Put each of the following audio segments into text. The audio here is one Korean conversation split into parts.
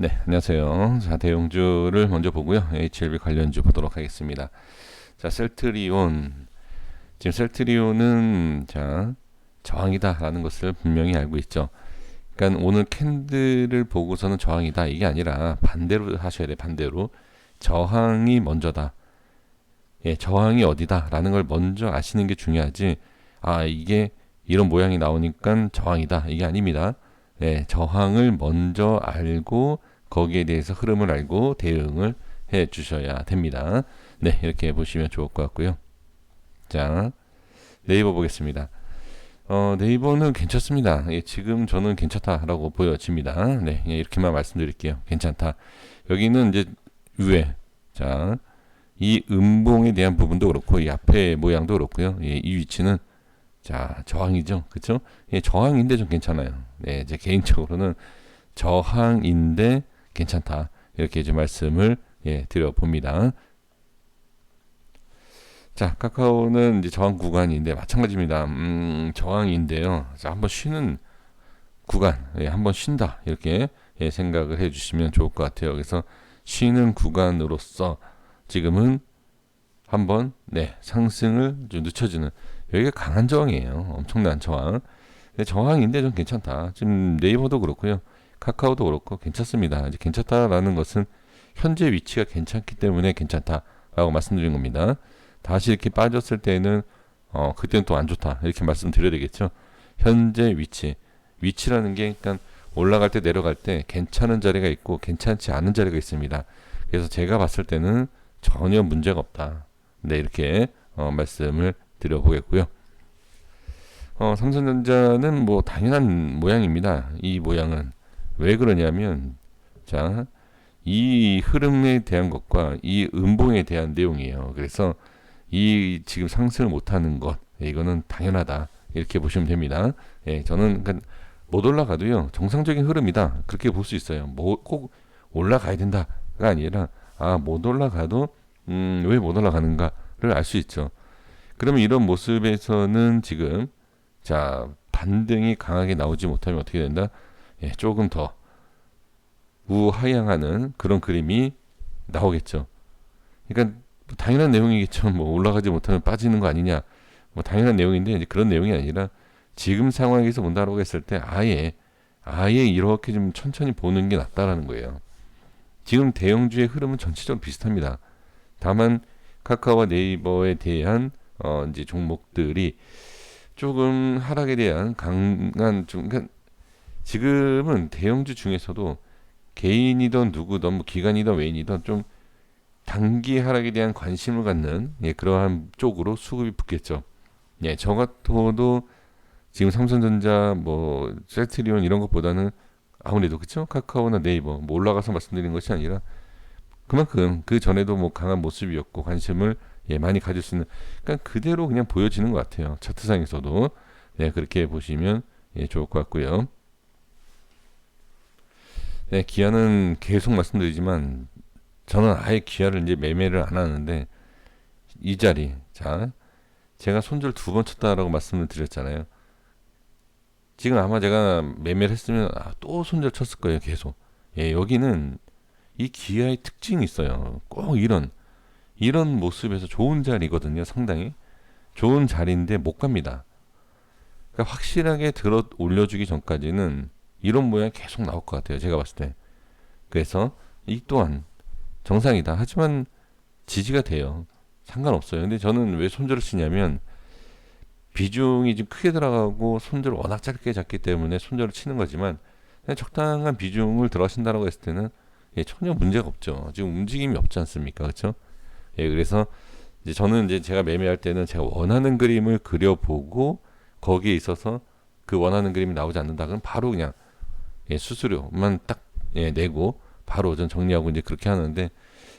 네, 안녕하세요. 자, 대용주를 먼저 보고요. HLB 관련주 보도록 하겠습니다. 자, 셀트리온. 지금 셀트리온은 자, 저항이다라는 것을 분명히 알고 있죠. 그러니까 오늘 캔들을 보고서는 저항이다 이게 아니라 반대로 하셔야 돼. 반대로. 저항이 먼저다. 예, 저항이 어디다라는 걸 먼저 아시는 게 중요하지. 아, 이게 이런 모양이 나오니까 저항이다. 이게 아닙니다. 예, 저항을 먼저 알고 거기에 대해서 흐름을 알고 대응을 해 주셔야 됩니다. 네, 이렇게 보시면 좋을 것 같고요. 자, 네이버 보겠습니다. 어, 네이버는 괜찮습니다. 예, 지금 저는 괜찮다라고 보여집니다. 네, 예, 이렇게만 말씀드릴게요. 괜찮다. 여기는 이제 위에, 자, 이 음봉에 대한 부분도 그렇고, 이 앞에 모양도 그렇고요. 예, 이 위치는, 자, 저항이죠. 그쵸? 예, 저항인데 좀 괜찮아요. 네, 제 개인적으로는 저항인데 괜찮다. 이렇게 이제 말씀을 예, 드려 봅니다. 자, 카카오는 이제 저항 구간인데 마찬가지입니다. 음, 저항인데요. 자, 한번 쉬는 구간, 예, 한번 쉰다. 이렇게 예, 생각을 해 주시면 좋을 것 같아요. 그래서 쉬는 구간으로서 지금은 한번 네, 상승을 좀 늦춰주는 여기가 강한 저항이에요. 엄청난 저항. 저항인데 좀 괜찮다. 지금 네이버도 그렇고요. 카카오도 그렇고 괜찮습니다. 이제 괜찮다라는 것은 현재 위치가 괜찮기 때문에 괜찮다라고 말씀드린 겁니다. 다시 이렇게 빠졌을 때는 어 그때는 또 안 좋다 이렇게 말씀드려야 되겠죠. 현재 위치 위치라는 게 그러니까 올라갈 때 내려갈 때 괜찮은 자리가 있고 괜찮지 않은 자리가 있습니다. 그래서 제가 봤을 때는 전혀 문제가 없다. 네 이렇게 어, 말씀을 드려보겠고요. 어, 삼성전자는 뭐 당연한 모양입니다. 이 모양은 왜 그러냐면 자, 이 흐름에 대한 것과 이 음봉에 대한 내용이에요. 그래서 이 지금 상승을 못하는 것 이거는 당연하다 이렇게 보시면 됩니다. 예, 저는 그러니까 못 올라가도요 정상적인 흐름이다 그렇게 볼 수 있어요. 뭐 꼭 올라가야 된다가 아니라 아 못 올라가도 음, 왜 못 올라가는가를 알 수 있죠. 그러면 이런 모습에서는 지금 자 반등이 강하게 나오지 못하면 어떻게 된다? 예, 조금 더 우하향하는 그런 그림이 나오겠죠. 그러니까 당연한 내용이겠죠. 뭐 올라가지 못하면 빠지는 거 아니냐. 뭐 당연한 내용인데 이제 그런 내용이 아니라 지금 상황에서 본다라고 했을 때 아예 아예 이렇게 좀 천천히 보는 게 낫다라는 거예요. 지금 대형주의 흐름은 전체적으로 비슷합니다. 다만 카카오와 네이버에 대한 어 이제 종목들이 조금 하락에 대한 강한 좀 그러니까 지금은 대형주 중에서도 개인이든 누구든 뭐 기관이든 외인이든 좀 단기 하락에 대한 관심을 갖는 예, 그러한 쪽으로 수급이 붙겠죠. 예, 저 같아도 지금 삼성전자 뭐 셀트리온 이런 것보다는 아무래도 그쵸 카카오나 네이버 뭐 올라가서 말씀드린 것이 아니라 그만큼 그 전에도 뭐 강한 모습이었고 관심을 예, 많이 가질 수 있는 그러니까 그대로 그냥 보여지는 것 같아요. 차트상에서도 네, 그렇게 보시면 예, 좋을 것 같고요. 네, 기아는 계속 말씀드리지만 저는 아예 기아를 이제 매매를 안 하는데 이 자리 자 제가 손절 두 번 쳤다라고 말씀을 드렸잖아요. 지금 아마 제가 매매를 했으면 아, 또 손절 쳤을 거예요 계속. 예 여기는 이 기아의 특징이 있어요. 꼭 이런 이런 모습에서 좋은 자리거든요. 상당히 좋은 자리인데 못 갑니다. 그러니까 확실하게 들어 올려주기 전까지는 이런 모양 계속 나올 것 같아요. 제가 봤을 때. 그래서 이 또한 정상이다. 하지만 지지가 돼요. 상관없어요. 근데 저는 왜 손절을 치냐면 비중이 좀 크게 들어가고 손절을 워낙 짧게 잡기 때문에 손절을 치는 거지만 그냥 적당한 비중을 들어신다라고 했을 때는 예, 전혀 문제가 없죠. 지금 움직임이 없지 않습니까? 그렇죠? 예, 그래서 이제 저는 이제 제가 매매할 때는 제가 원하는 그림을 그려보고 거기에 있어서 그 원하는 그림이 나오지 않는다 그럼 바로 그냥 예, 수수료만 딱 예, 내고 바로 전 정리하고 이제 그렇게 하는데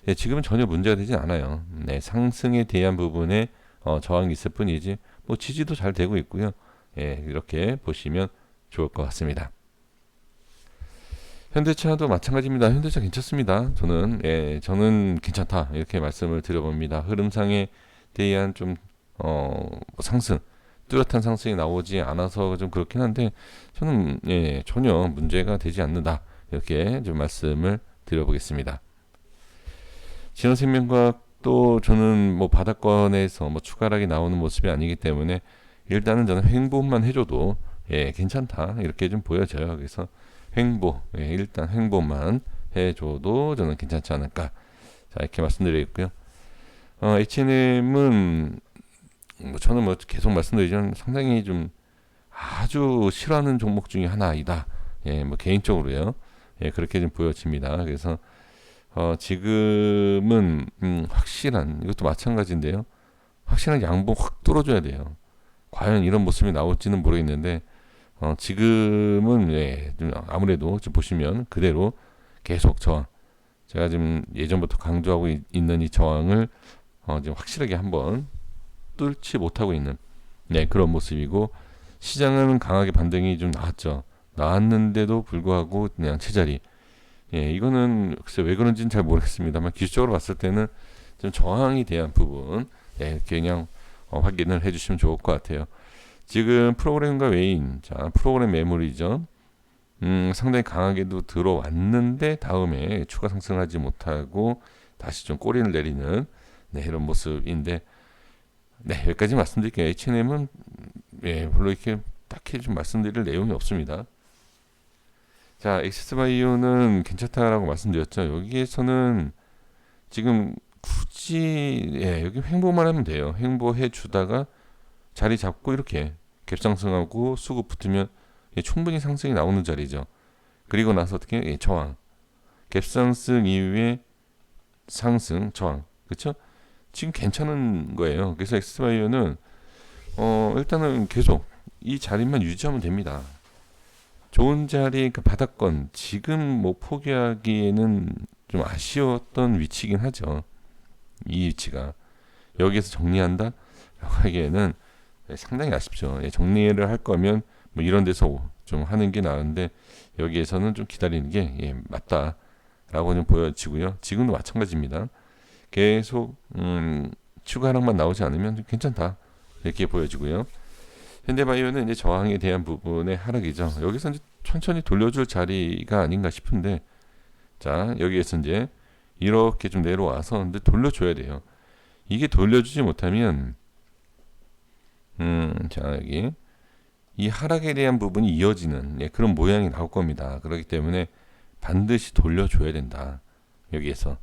예, 지금은 전혀 문제가 되지 않아요. 네, 상승에 대한 부분에 어, 저항이 있을 뿐이지 뭐 지지도 잘 되고 있고요. 예, 이렇게 보시면 좋을 것 같습니다. 현대차도 마찬가지입니다. 현대차 괜찮습니다. 저는 예, 저는 괜찮다 이렇게 말씀을 드려봅니다. 흐름상에 대한 좀 어, 상승 뚜렷한 상승이 나오지 않아서 좀 그렇긴 한데 저는 예, 전혀 문제가 되지 않는다 이렇게 좀 말씀을 드려보겠습니다. 진원생명과학도 저는 뭐 바닥권에서 뭐 추가락이 나오는 모습이 아니기 때문에 일단은 저는 횡보만 해줘도 예 괜찮다 이렇게 좀 보여져요. 그래서 횡보 예, 일단 횡보만 해줘도 저는 괜찮지 않을까 자 이렇게 말씀드리겠고요. 어, H&M은 뭐 저는 뭐 계속 말씀드리지만 상당히 좀 아주 싫어하는 종목 중에 하나이다. 예, 뭐 개인적으로요. 예, 그렇게 좀 보여집니다. 그래서 어, 지금은 음, 확실한 이것도 마찬가지인데요. 확실한 양봉 확 뚫어줘야 돼요. 과연 이런 모습이 나올지는 모르겠는데 어, 지금은 예, 좀 아무래도 좀 보시면 그대로 계속 저항. 제가 지금 예전부터 강조하고 있, 는이 저항을 어, 지금 확실하게 한번 뚫지 못하고 있는 네, 그런 모습이고 시장은 강하게 반등이 좀 나왔죠. 나왔는데도 불구하고 그냥 제자리. 예, 이거는 글쎄 왜 그런지는 잘 모르겠습니다만 기술적으로 봤을 때는 좀 저항이 대한 부분 예, 그냥 어, 확인을 해주시면 좋을 것 같아요. 지금 프로그램과 외인, 자 프로그램 매물이죠. 음, 상당히 강하게도 들어왔는데 다음에 추가 상승하지 못하고 다시 좀 꼬리를 내리는 네, 이런 모습인데 네, 여기까지 말씀드릴게요. H&M은 예, 별로 이렇게 딱히 좀 말씀드릴 내용이 없습니다. 자, 엑세스바이오는 괜찮다라고 말씀드렸죠. 여기에서는 지금 굳이 예, 여기 횡보만 하면 돼요. 횡보해 주다가 자리 잡고 이렇게 갭상승하고 수급 붙으면 예, 충분히 상승이 나오는 자리죠. 그리고 나서 어떻게 예, 저항. 갭상승 이후에 상승, 저항. 그렇죠? 지금 괜찮은 거예요. 그래서 엑스바이오는 어, 일단은 계속 이 자리만 유지하면 됩니다. 좋은 자리, 그 바닥권 지금 뭐 포기하기에는 좀 아쉬웠던 위치긴 하죠. 이 위치가 여기에서 정리한다 라고 하기에는 상당히 아쉽죠. 예, 정리를 할 거면 뭐 이런 데서 좀 하는 게 나은데 여기에서는 좀 기다리는 게 예, 맞다라고 좀 보여지고요. 지금도 마찬가지입니다. 계속 음, 추가 하락만 나오지 않으면 괜찮다 이렇게 보여지고요. 현대바이오는 이제 저항에 대한 부분의 하락이죠. 여기서 이제 천천히 돌려줄 자리가 아닌가 싶은데 자 여기에서 이제 이렇게 좀 내려와서 근데 돌려줘야 돼요. 이게 돌려주지 못하면 음자 여기 이 하락에 대한 부분이 이어지는 예, 그런 모양이 나올 겁니다. 그렇기 때문에 반드시 돌려줘야 된다. 여기에서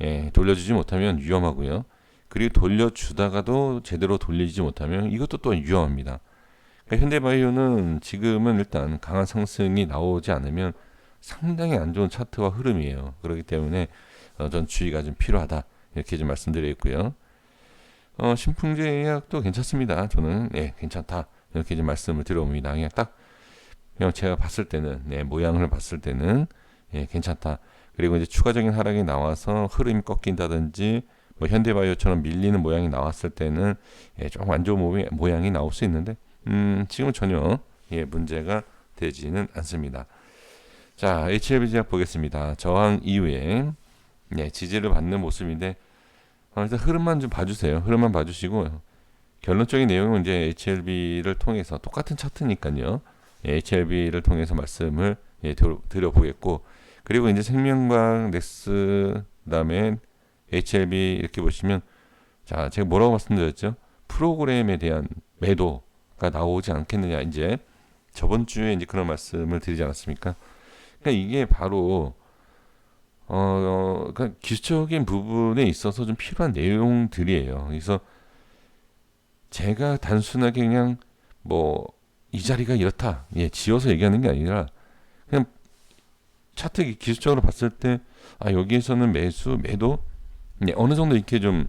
예, 돌려주지 못하면 위험하고요. 그리고 돌려주다가도 제대로 돌리지 못하면 이것도 또 위험합니다. 그러니까 현대바이오는 지금은 일단 강한 상승이 나오지 않으면 상당히 안 좋은 차트와 흐름이에요. 그렇기 때문에 어, 전 주의가 좀 필요하다 이렇게 좀 말씀드리겠고요. 어, 신풍제 예약도 괜찮습니다. 저는 예, 괜찮다 이렇게 좀 말씀을 드려봅니다. 그냥 딱 그냥 제가 봤을 때는 네, 모양을 봤을 때는 예, 괜찮다. 그리고 이제 추가적인 하락이 나와서 흐름이 꺾인다든지 뭐 현대바이오처럼 밀리는 모양이 나왔을 때는 예, 조금 안 좋은 모양이 나올 수 있는데 음, 지금 전혀 예, 문제가 되지는 않습니다. 자, HLB 제약 보겠습니다. 저항 이후에 예, 지지를 받는 모습인데 어, 일단 흐름만 좀 봐주세요. 흐름만 봐주시고 결론적인 내용은 이제 HLB를 통해서 똑같은 차트니까요. 예, HLB를 통해서 말씀을 예, 드려보겠고 그리고 이제 생명과학 넥스 그다음에 HLB 이렇게 보시면 자 제가 뭐라고 말씀드렸죠? 프로그램에 대한 매도가 나오지 않겠느냐 이제 저번 주에 이제 그런 말씀을 드리지 않았습니까? 그러니까 이게 바로 어, 그러니까 기술적인 부분에 있어서 좀 필요한 내용들이에요. 그래서 제가 단순하게 그냥 뭐 이 자리가 이렇다, 예, 지어서 얘기하는 게 아니라 차트 기술적으로 봤을 때 아, 여기에서는 매수, 매도 네, 어느 정도 이렇게 좀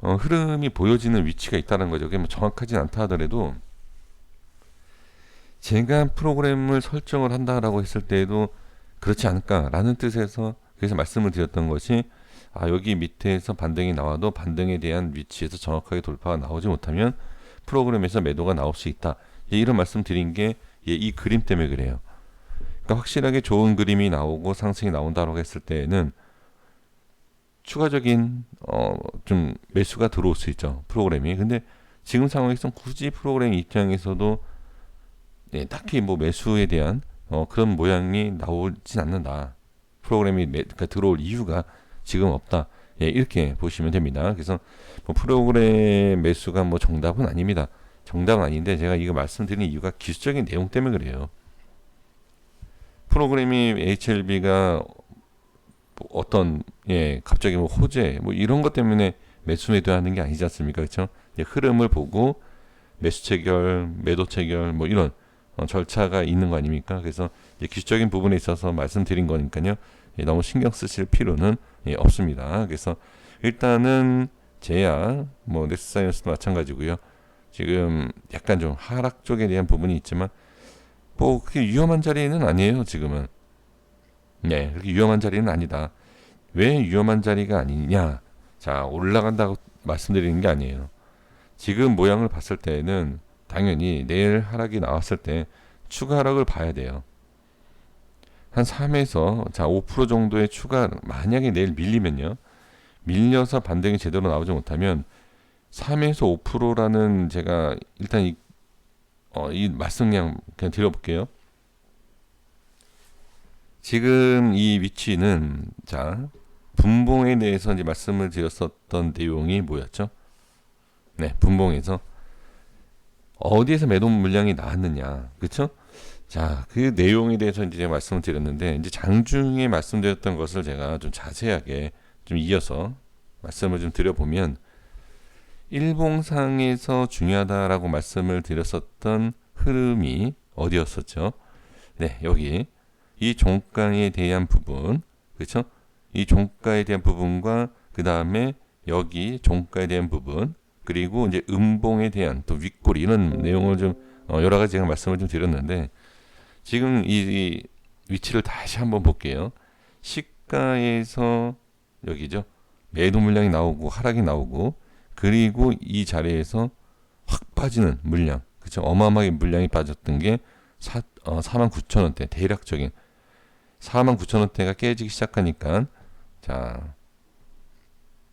어, 흐름이 보여지는 위치가 있다는 거죠. 그게 뭐 정확하진 않다 하더라도 제가 프로그램을 설정을 한다라고 했을 때에도 그렇지 않을까라는 뜻에서 그래서 말씀을 드렸던 것이 아 여기 밑에서 반등이 나와도 반등에 대한 위치에서 정확하게 돌파가 나오지 못하면 프로그램에서 매도가 나올 수 있다. 예, 이런 말씀 드린 게이 예, 그림 때문에 그래요. 그러니까 확실하게 좋은 그림이 나오고 상승이 나온다고 했을 때에는 추가적인 어 좀 매수가 들어올 수 있죠 프로그램이 근데 지금 상황에서 굳이 프로그램 입장에서도 네, 딱히 뭐 매수에 대한 어, 그런 모양이 나오진 않는다. 프로그램이 매, 그러니까 들어올 이유가 지금 없다. 예, 이렇게 보시면 됩니다. 그래서 뭐 프로그램 매수가 뭐 정답은 아닙니다. 정답은 아닌데 제가 이거 말씀드린 이유가 기술적인 내용 때문에 그래요. 프로그램이 HLB가 뭐 어떤 예 갑자기 뭐 호재 뭐 이런 것 때문에 매수 매도하는 게 아니지 않습니까? 그렇죠? 흐름을 보고 매수 체결, 매도 체결 뭐 이런 어, 절차가 있는 거 아닙니까? 그래서 기술적인 부분에 있어서 말씀드린 거니까요. 예, 너무 신경 쓰실 필요는 예, 없습니다. 그래서 일단은 제야 뭐 넥스사이언스도 마찬가지고요. 지금 약간 좀 하락 쪽에 대한 부분이 있지만 뭐 그렇게 위험한 자리는 아니에요. 지금은 네 그렇게 위험한 자리는 아니다. 왜 위험한 자리가 아니냐? 자 올라간다고 말씀드리는 게 아니에요. 지금 모양을 봤을 때는 당연히 내일 하락이 나왔을 때 추가 하락을 봐야 돼요. 한 3에서 자 5% 정도의 추가 만약에 내일 밀리면요. 밀려서 반등이 제대로 나오지 못하면 3에서 5%라는 제가 일단 이, 어, 이 말씀 그냥 그냥 드려볼게요. 지금 이 위치는 자 분봉에 대해서 이제 말씀을 드렸었던 내용이 뭐였죠? 네, 분봉에서 어디에서 매도 물량이 나왔느냐, 그렇죠? 자, 그 내용에 대해서 이제 제가 말씀을 드렸는데 이제 장중에 말씀드렸던 것을 제가 좀 자세하게 좀 이어서 말씀을 좀 드려보면 일봉상에서 중요하다라고 말씀을 드렸었던 흐름이 어디였었죠? 네, 여기 이 종가에 대한 부분, 그렇죠? 이 종가에 대한 부분과 그 다음에 여기 종가에 대한 부분, 그리고 이제 음봉에 대한 또 윗골 이런 내용을 좀 어, 여러 가지 제가 말씀을 좀 드렸는데 지금 이, 이 위치를 다시 한번 볼게요. 시가에서 여기죠. 매도 물량이 나오고 하락이 나오고 그리고 이 자리에서 확 빠지는 물량 그쵸? 어마어마하게 물량이 빠졌던 게 사, 어, 4만 9천 원대 대략적인. 4만 9천 원대가 깨지기 시작하니까 자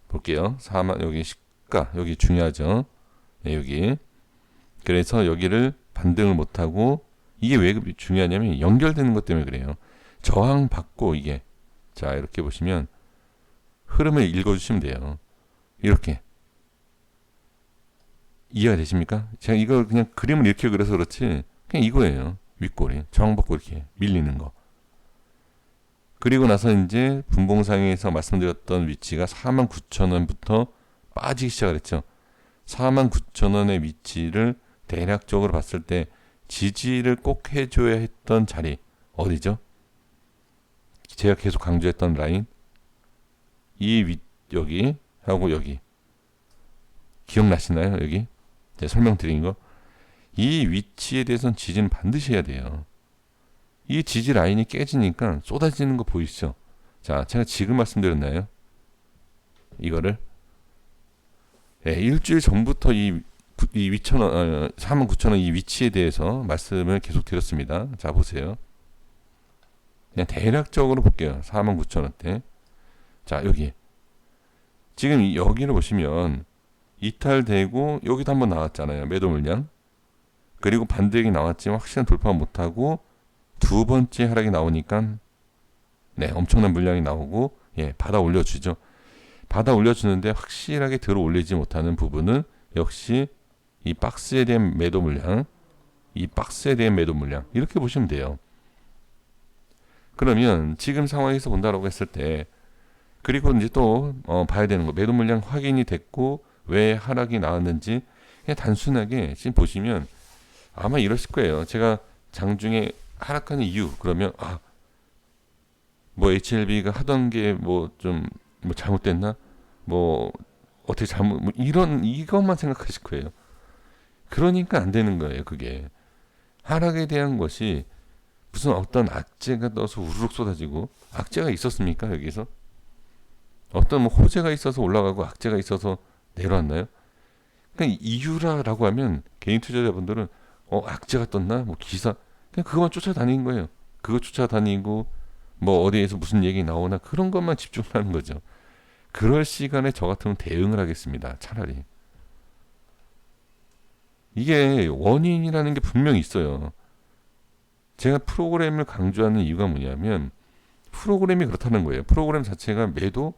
볼게요. 4만 여기 시가 여기 중요하죠? 네, 여기. 그래서 여기를 반등을 못하고 이게 왜 중요하냐면 연결되는 것 때문에 그래요. 저항 받고 이게. 자 이렇게 보시면 흐름을 읽어주시면 돼요. 이렇게 이해가 되십니까? 제가 이거 그냥 그림을 이렇게 그려서 그렇지 그냥 이거예요. 윗골이 저항받고 이렇게 밀리는 거. 그리고 나서 이제 분봉상에서 말씀드렸던 위치가 49,000원부터 빠지기 시작을 했죠. 49,000원의 위치를 대략적으로 봤을 때 지지를 꼭 해줘야 했던 자리 어디죠? 제가 계속 강조했던 라인 이윗 여기 하고 여기 기억나시나요 여기 설명드린 거. 이 위치에 대해서는 지지는 반드시 해야 돼요. 이 지지 라인이 깨지니까 쏟아지는 거 보이시죠? 자, 제가 지금 말씀드렸나요? 이거를 네, 일주일 전부터 이, 이 위천 원, 어, 4만 9천 원 이 위치에 대해서 말씀을 계속 드렸습니다. 자, 보세요. 그냥 대략적으로 볼게요. 4만 9천 원대. 자, 여기. 지금 여기를 보시면 이탈되고 여기도 한번 나왔잖아요. 매도 물량. 그리고 반등이 나왔지만 확실한 돌파 못하고 두 번째 하락이 나오니까 네 엄청난 물량이 나오고 예 받아 올려주죠. 받아 올려주는데 확실하게 들어 올리지 못하는 부분은 역시 이 박스에 대한 매도 물량, 이 박스에 대한 매도 물량 이렇게 보시면 돼요. 그러면 지금 상황에서 본다라고 했을 때 그리고 이제 또 어, 봐야 되는 거 매도 물량 확인이 됐고 왜 하락이 나왔는지 그냥 단순하게 지금 보시면 아마 이러실 거예요. 제가 장중에 하락하는 이유 그러면 아 뭐 HLB가 하던 게 뭐좀뭐 잘못됐나 뭐 어떻게 잘못 뭐 이런 이것만 생각하실 거예요. 그러니까 안 되는 거예요. 그게 하락에 대한 것이 무슨 어떤 악재가 떠서 우르륵 쏟아지고 악재가 있었습니까 여기서 어떤 뭐 호재가 있어서 올라가고 악재가 있어서 내려왔나요? 그러니까 이유라라고 하면 개인 투자자분들은 어 악재가 떴나 뭐 기사 그냥 그것만 쫓아다니는 거예요. 그거 쫓아다니고 뭐 어디에서 무슨 얘기 나오나 그런 것만 집중하는 거죠. 그럴 시간에 저 같으면 대응을 하겠습니다. 차라리 이게 원인이라는 게 분명히 있어요. 제가 프로그램을 강조하는 이유가 뭐냐면 프로그램이 그렇다는 거예요. 프로그램 자체가 매도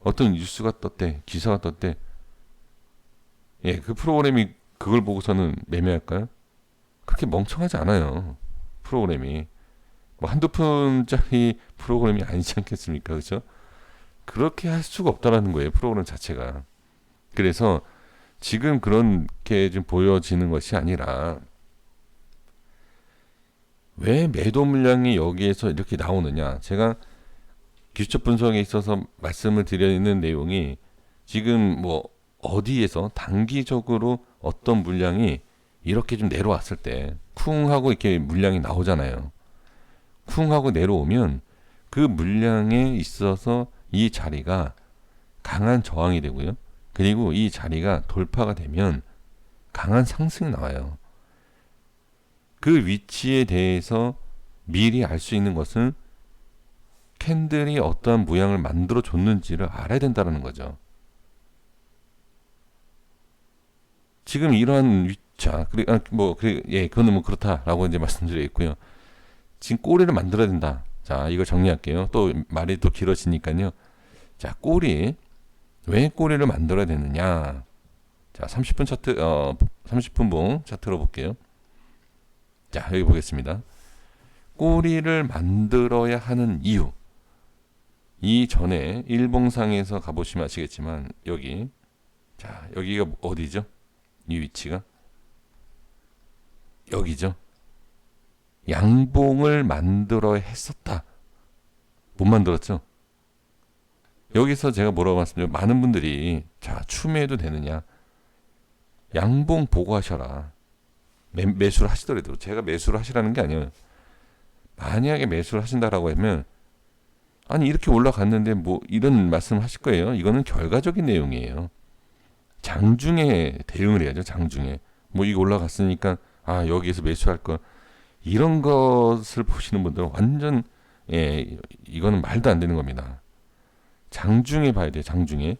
어떤 뉴스가 떴대, 기사가 떴대. 예, 그 프로그램이 그걸 보고서는 매매할까요? 그렇게 멍청하지 않아요. 프로그램이 뭐 한두 푼짜리 프로그램이 아니지 않겠습니까? 그렇죠? 그렇게 할 수가 없다라는 거예요. 프로그램 자체가. 그래서 지금 그렇게 좀 보여지는 것이 아니라 왜 매도 물량이 여기에서 이렇게 나오느냐? 제가 기술적 분석에 있어서 말씀을 드리는 내용이 지금 뭐 어디에서 단기적으로 어떤 물량이 이렇게 좀 내려왔을 때 쿵 하고 이렇게 물량이 나오잖아요. 쿵 하고 내려오면 그 물량에 있어서 이 자리가 강한 저항이 되고요. 그리고 이 자리가 돌파가 되면 강한 상승이 나와요. 그 위치에 대해서 미리 알 수 있는 것은 캔들이 어떠한 모양을 만들어 줬는지를 알아야 된다는 거죠. 지금 이러한 위차, 그래, 아, 뭐, 그래, 예, 그거는 뭐 그렇다라고 이제 말씀드리겠고요. 지금 꼬리를 만들어야 된다. 자, 이거 정리할게요. 또 말이 또 길어지니까요. 자, 꼬리. 왜 꼬리를 만들어야 되느냐? 자, 30분 차트, 어, 30분 봉 차트로 볼게요. 자, 여기 보겠습니다. 꼬리를 만들어야 하는 이유. 이 전에 일봉상에서 가보시면 아시겠지만, 여기. 자, 여기가 어디죠? 이 위치가? 여기죠. 양봉을 만들어야 했었다. 못 만들었죠? 여기서 제가 뭐라고 말씀드려 많은 분들이 자 추매해도 되느냐 양봉 보고 하셔라 매, 매수를 하시더라도 제가 매수를 하시라는 게 아니에요 만약에 매수를 하신다라고 하면 아니 이렇게 올라갔는데 뭐 이런 말씀을 하실 거예요 이거는 결과적인 내용이에요 장중에 대응을 해야죠 장중에 뭐 이거 올라갔으니까 아 여기에서 매수할 거 이런 것을 보시는 분들은 완전 예 이거는 말도 안 되는 겁니다 장중에 봐야 돼요. 장중에.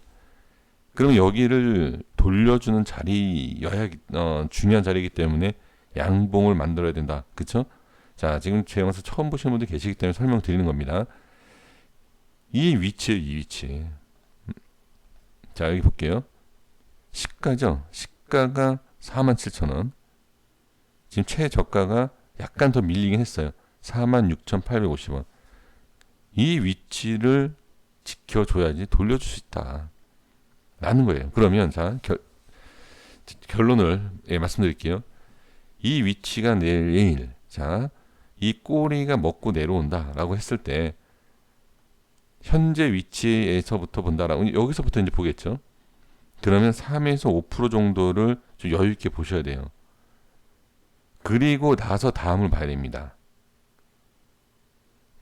그럼 여기를 돌려주는 자리여야 어, 중요한 자리이기 때문에 양봉을 만들어야 된다. 그쵸? 자, 지금 제 영상 처음 보시는 분들 계시기 때문에 설명드리는 겁니다. 이 위치에 이 위치. 자, 여기 볼게요. 시가죠. 시가가 47,000원. 지금 최저가가 약간 더 밀리긴 했어요. 46,850원. 이 위치를 지켜줘야지 돌려줄 수 있다. 라는 거예요. 그러면 자 결, 결론을 예, 말씀드릴게요. 이 위치가 내일 자 이 꼬리가 먹고 내려온다라고 했을 때 현재 위치에서부터 본다라고 여기서부터 이제 보겠죠. 그러면 3에서 5% 정도를 좀 여유 있게 보셔야 돼요. 그리고 나서 다음을 봐야 됩니다.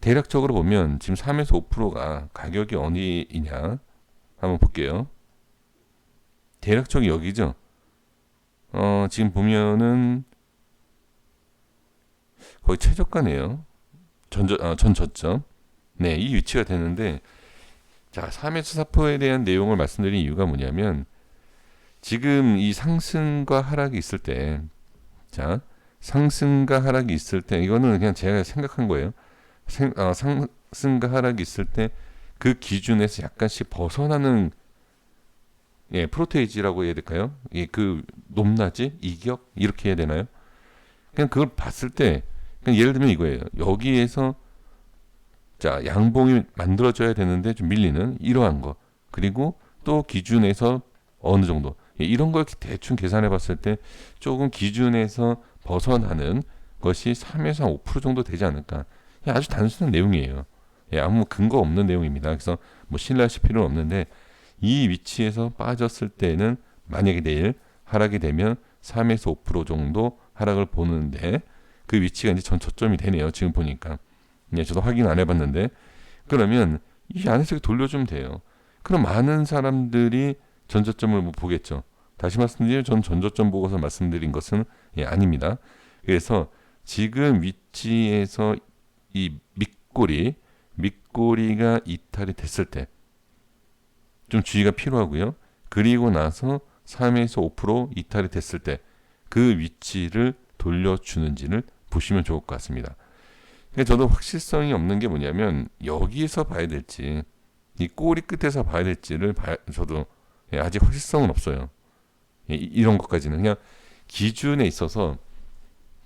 대략적으로 보면 지금 3에서 5%가 가격이 어디이냐 한번 볼게요. 대략적이 여기죠. 어, 지금 보면은 거의 최저가네요. 전저, 어, 전 저점. 네, 이 위치가 되는데 자, 3에서 4%에 대한 내용을 말씀드린 이유가 뭐냐면 지금 이 상승과 하락이 있을 때 자, 상승과 하락이 있을 때 이거는 그냥 제가 생각한 거예요. 생, 어, 상승과 하락이 있을 때 그 기준에서 약간씩 벗어나는 예, 프로테이지라고 해야 될까요? 예, 그 높낮이, 이격 이렇게 해야 되나요? 그냥 그걸 봤을 때 그냥 예를 들면 이거예요. 여기에서 자 양봉이 만들어져야 되는데 좀 밀리는 이러한 거 그리고 또 기준에서 어느 정도 예, 이런 걸 대충 계산해 봤을 때 조금 기준에서 벗어나는 것이 3에서 5% 정도 되지 않을까 아주 단순한 내용이에요. 예, 아무 근거 없는 내용입니다. 그래서 뭐 신뢰하실 필요는 없는데 이 위치에서 빠졌을 때는 만약에 내일 하락이 되면 3에서 5% 정도 하락을 보는데 그 위치가 이제 전 저점이 되네요. 지금 보니까. 예, 저도 확인 안 해봤는데 그러면 이 안에서 돌려주면 돼요. 그럼 많은 사람들이 전저점을 뭐 보겠죠. 다시 말씀드리면 전 전저점 보고서 말씀드린 것은 예, 아닙니다. 그래서 지금 위치에서 이 밑꼬리, 밑꼬리가 이탈이 됐을 때 좀 주의가 필요하고요. 그리고 나서 3에서 5% 이탈이 됐을 때 그 위치를 돌려주는지를 보시면 좋을 것 같습니다. 저도 확실성이 없는 게 뭐냐면 여기에서 봐야 될지 이 꼬리 끝에서 봐야 될지를 봐, 저도 예, 아직 확실성은 없어요. 예, 이- 이런 것까지는 그냥 기준에 있어서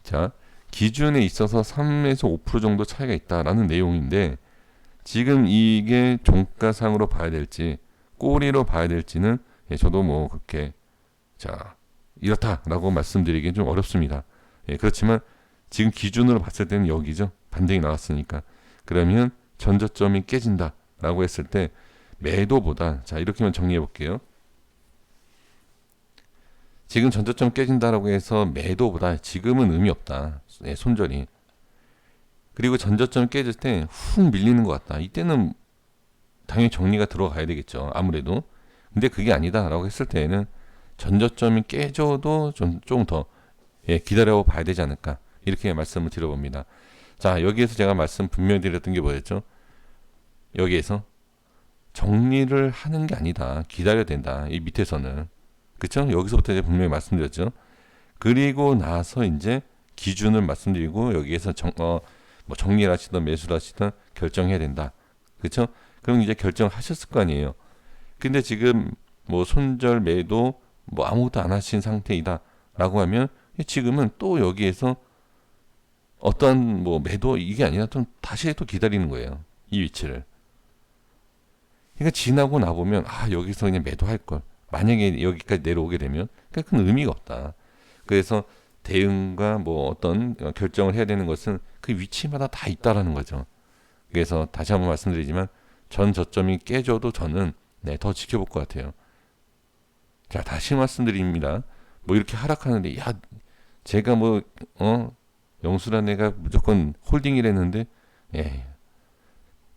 자 기준에 있어서 3에서 5% 정도 차이가 있다라는 내용인데 지금 이게 종가상으로 봐야 될지 꼬리로 봐야 될지는 예, 저도 뭐 그렇게 자 이렇다라고 말씀드리기 좀 어렵습니다. 예, 그렇지만 지금 기준으로 봤을 때는 여기죠. 반등이 나왔으니까 그러면 전저점이 깨진다라고 했을 때 매도보다 자 이렇게만 정리해 볼게요. 지금 전저점 깨진다라고 해서 매도보다 지금은 의미 없다. 예, 손절이. 그리고 전저점 깨질 때 훅 밀리는 것 같다. 이때는 당연히 정리가 들어가야 되겠죠. 아무래도. 근데 그게 아니다라고 했을 때에는 전저점이 깨져도 좀 조금 더 예, 기다려 봐야 되지 않을까. 이렇게 말씀을 드려봅니다. 자, 여기에서 제가 말씀 분명히 드렸던 게 뭐였죠? 여기에서 정리를 하는 게 아니다. 기다려야 된다. 이 밑에서는. 그쵸? 여기서부터 이제 분명히 말씀드렸죠. 그리고 나서 이제 기준을 말씀드리고 여기에서 정, 어, 뭐 정리를 하시든 매수를 하시든 결정해야 된다. 그쵸? 그럼 이제 결정하셨을 거 아니에요. 근데 지금 뭐 손절 매도 뭐 아무것도 안 하신 상태이다. 라고 하면 지금은 또 여기에서 어떠한 뭐 매도 이게 아니라 좀 다시 또 기다리는 거예요. 이 위치를. 그러니까 지나고 나보면 아 여기서 그냥 매도할 걸. 만약에 여기까지 내려오게 되면 그큰 의미가 없다. 그래서 대응과 뭐 어떤 어, 결정을 해야 되는 것은 그 위치마다 다 있다라는 거죠. 그래서 다시 한번 말씀드리지만 전 저점이 깨져도 저는 네, 더 지켜볼 것 같아요. 자 다시 말씀드립니다. 뭐 이렇게 하락하는데 야 제가 뭐 어 영수란 애가 무조건 홀딩이랬는데 예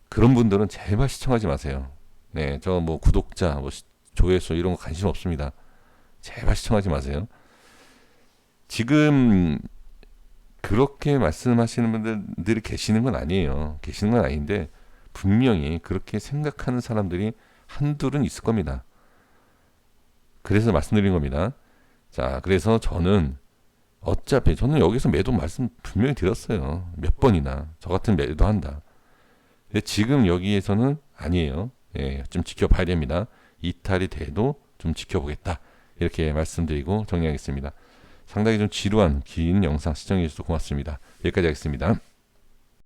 그런 분들은 제발 시청하지 마세요. 네 저 뭐 구독자 뭐 시- 조회수 이런 거 관심 없습니다. 제발 시청하지 마세요. 지금 그렇게 말씀하시는 분들이 계시는 건 아니에요. 계시는 건 아닌데 분명히 그렇게 생각하는 사람들이 한둘은 있을 겁니다. 그래서 말씀드린 겁니다. 자, 그래서 저는 어차피 저는 여기서 매도 말씀 분명히 드렸어요. 몇 번이나 저 같은 매도 한다. 근데 지금 여기에서는 아니에요. 예, 좀 지켜봐야 됩니다. 이탈이 돼도 좀 지켜보겠다. 이렇게 말씀드리고 정리하겠습니다. 상당히 좀 지루한 긴 영상 시청해 주셔서 고맙습니다. 여기까지 하겠습니다.